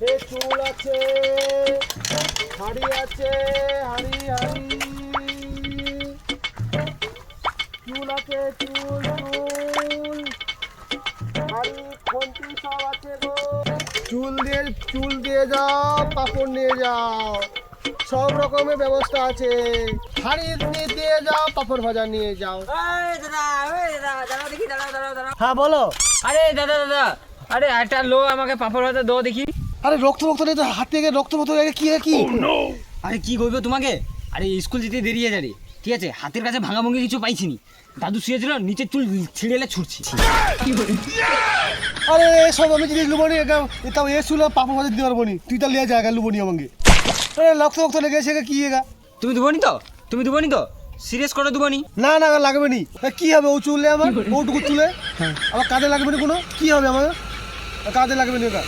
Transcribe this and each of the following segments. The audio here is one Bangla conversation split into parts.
এ চুল আছে হাড়ি আছে হাড়ি হাড়ি। চুল আছে চুল চুল। হাড়ি খন্তি সব আছে গো। চুল দিয়ে চুল দিয়ে যাও পাপড় নিয়ে যাও। সব রকমের ব্যবস্থা আছে। হাড়ি দিয়ে যাও পাপড় ভাজা নিয়ে যাও। হ্যাঁ বলো। আরে দাদা দাদা। আরে একটা লো আমাকে পাপড় ভাজা দাও দেখি। আরে রক্ত রক্ত নেই তো হাত থেকে রক্ত রক্ত লেগে কি কি? আরে কি করবে তোমাকে? আরে স্কুল যেতে দেরি হয়ে যাবে। ঠিক আছে হাতের কাছে ভাঙা ভঙ্গি কিছু পাইছি নি দাদু শুয়েছিল নিচে চুল ছিঁড়ে এলে ছুটছি। আরে সব আমি জিনিস লুবো নি একা তাও এ শুলো পাপা মাঝে দিতে পারব নি। তুই তো লিয়ে জায়গা লুবো নি আমাকে। আরে রক্ত রক্ত লেগে এসে কি এগা তুমি দেবো নি তো? তুমি দেবো নি তো? সিরিয়াস করে দেবো নি না লাগবে নি। কি হবে ও চুলে আমার ওটুকু চুলে? আমার কাজে লাগবে নি কোনো? কি হবে আমার কাজে লাগবে নি ওটা।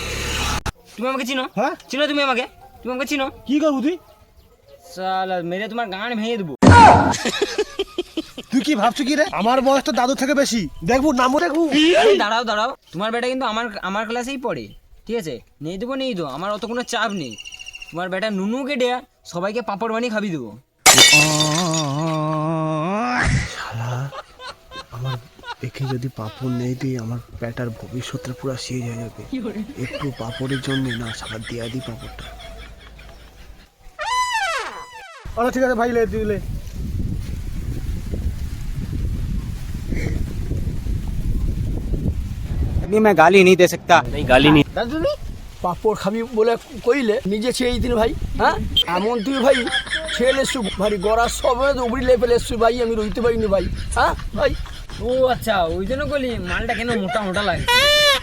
তুমি আমাকে চিনো? হ্যাঁ? চিনো তুমি আমাকে? তুমি আমাকে চিনো? কি করব তুই? সালা মেরে তোমার গান ভেঙে দেবো। তুই কি ভাবছ কি রে? আমার বয়স তো দাদু থেকে বেশি। দেখব নামও দেখব। দাঁড়াও দাঁড়াও। তোমার বেটা কিন্তু আমার আমার ক্লাসেই পড়ে। ঠিক আছে? নেই দেবো নেই দেবো। আমার অত কোনো চাপ নেই। তোমার বেটা নুনুকে দেয়া সবাইকে পাপড় বানিয়ে খাবি দেবো। দেখে যদি পাপড় নেই দিই আমার প্যাটার ভবিষ্যৎটা পুরো শেষ হয়ে যাবে একটু পাপড়ের জন্য না সাবার দিয়া দিই পাপড়টা আচ্ছা ঠিক আছে ভাই লে দিলে नहीं मैं गाली नहीं दे सकता नहीं गाली नहीं দাদু পাপড় খাবি বলে কইলে নিজে ছেড়ে দিন ভাই হ্যাঁ এমন তুই ভাই ছেলে এসছু ভারী গড়া সব উবড়ি লেপে এসছু ভাই আমি রইতে পারিনি ভাই হ্যাঁ ভাই ও আচ্ছা ওই জন্য বলি মালটা কেন মোটা মোটা লাগে?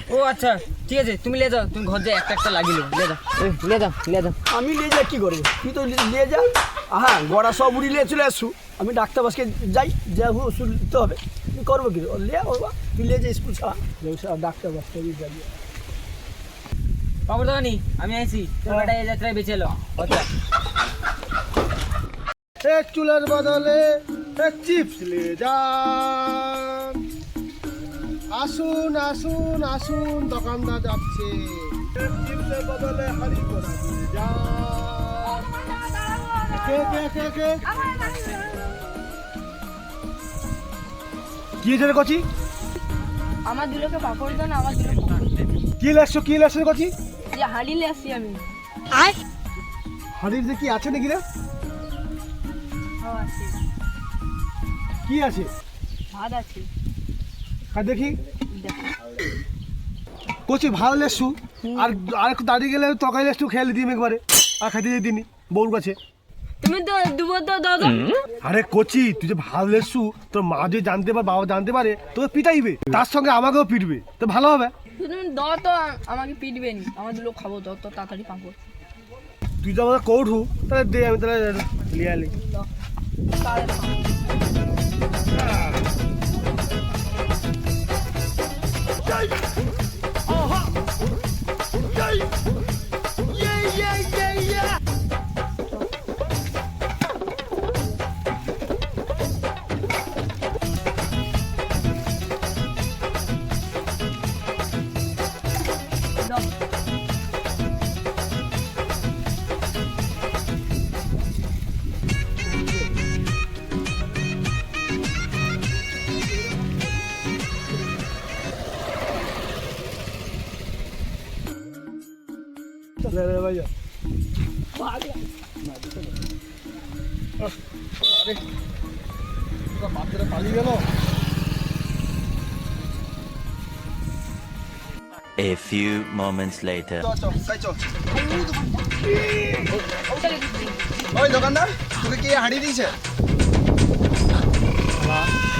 ও আচ্ছা ঠিক আছে তুমি লে যাও তুমি ঘর যাও একটা একটা লাগিলে লে যাও এ, লে যাও লে যাও। আমি নিয়ে যা কি করব? তুই তো নিয়ে যা হ্যাঁ গড়া সব উড়ি নিয়ে চলে আসু। আমি ডাক্তার বাসকে যাই যা হু ওষুধ নিতে হবে। তুই করব কি? ও লে বাবা। তুই নিয়ে যা স্কুল ছাড়া। ডাক্তার বাসকে যাই। খবর দাওনি আমি আইছি। তোর বেটা এই যাত্রায় বেঁচে এলো। আচ্ছা। এক চুলের বদলে এক চিপস নিয়ে যান আসুন আসুন আসুন দোকানদার যাচ্ছে। বদলে হাড়ি করা কে কে কে কে? কি হয়েছে কচি? আমার দুলোকে পাপড় দেন আমার দুলো কি লাগছো কি লাগছে কচি? যে হাঁড়িলে আসি আমি। হাড়ির যে কি আছে নাকি রে? হাও আছে। কি আছে? ভাত আছে। আর দেখি। কচি ভালো লেসু। আর আর একটু দাঁড়িয়ে গেলে তরকারি লেসু খেয়ালি দিম একবারে। আর খাইতে দিয়ে দিনি বউর কাছে। তুমি তো দুবো তো দাদা আরে কচি তুই যে ভালো লেসু তোর মা যদি জানতে পারে বাবা জানতে পারে তোকে পিটাইবে। তার সঙ্গে আমাকেও পিটবে। তো ভালো হবে। তুমি দাও তো আমাকে পিটবে নি আমার দুলো খাব তো তাড়াতাড়ি পাপড় তুই তো আমাকে কৌঠু তাহলে দে আমি তাহলে লিয়ে পালিয়ে গেল A few moments later. ওই দোকানদার তোকে কি হাঁড়ি দিয়েছে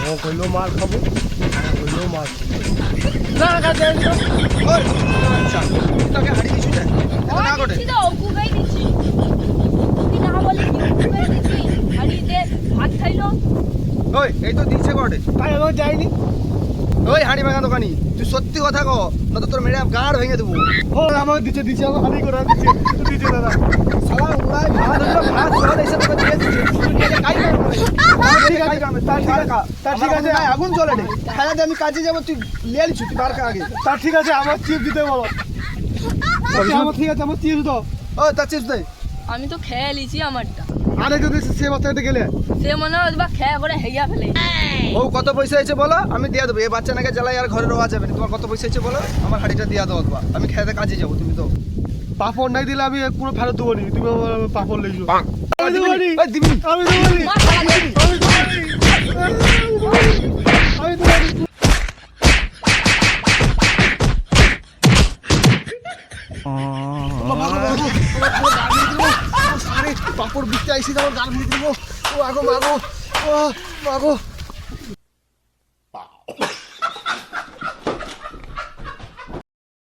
ও কইলো মার খাব কইলো মার ওই আচ্ছা তোকে হাঁড়ি দিয়েছি না ঘটে তো ওই এই তো দিচ্ছে ঘটে যাইনি ওই হাঁড়ি ভাঙা দোকানি তুই সত্যি কথা কো না তো তোর মেরে গাড় ভেঙে দেবো। ও আমাকে দিচ্ছে দিচ্ছে আমার হানি করে দিচ্ছে দিচ্ছে দাদা। সালা উড়াই ভাত হলো ভাত জল এসে তোকে দিয়ে দিচ্ছে। তুই আছে আগুন জ্বলে রে খাইতে আমি কাজে যাব তুই লিয়ে আলিছু তুই বার খা আগে। তার ঠিক আছে আমার চিপ দিতে বলো। আমার ঠিক আছে আমার চিপস দাও। ও চিপস দে আমি তো খেয়ে লিছি আমারটা। আরে যদি সে বাচ্চাটা গেলে। সে মনে হয় বা খেয়া করে হেয়া ফেলে। ও কত পয়সা হয়েছে বলো? আমি দিয়ে দেবো। এই বাচ্চা নাকি জ্বালাই আর ঘরে রোয়া যাবে না। তোমার কত পয়সা হয়েছে বলো? আমার হাড়িটা দিয়ে দেবো তোমার আমি খেতে কাজে যাব তুমি তো। পাপড় নাই দিলে আমি কোনো ফেরত দেবো নি। তুমি পাপড় লেগেছো আমি দেবো। আমি দেবে। আমি দেবো নি আমি দেবো নি পাপড় বিকতে আইসি আমার গান ভিতরে ও আগো মাগো ও মাগো।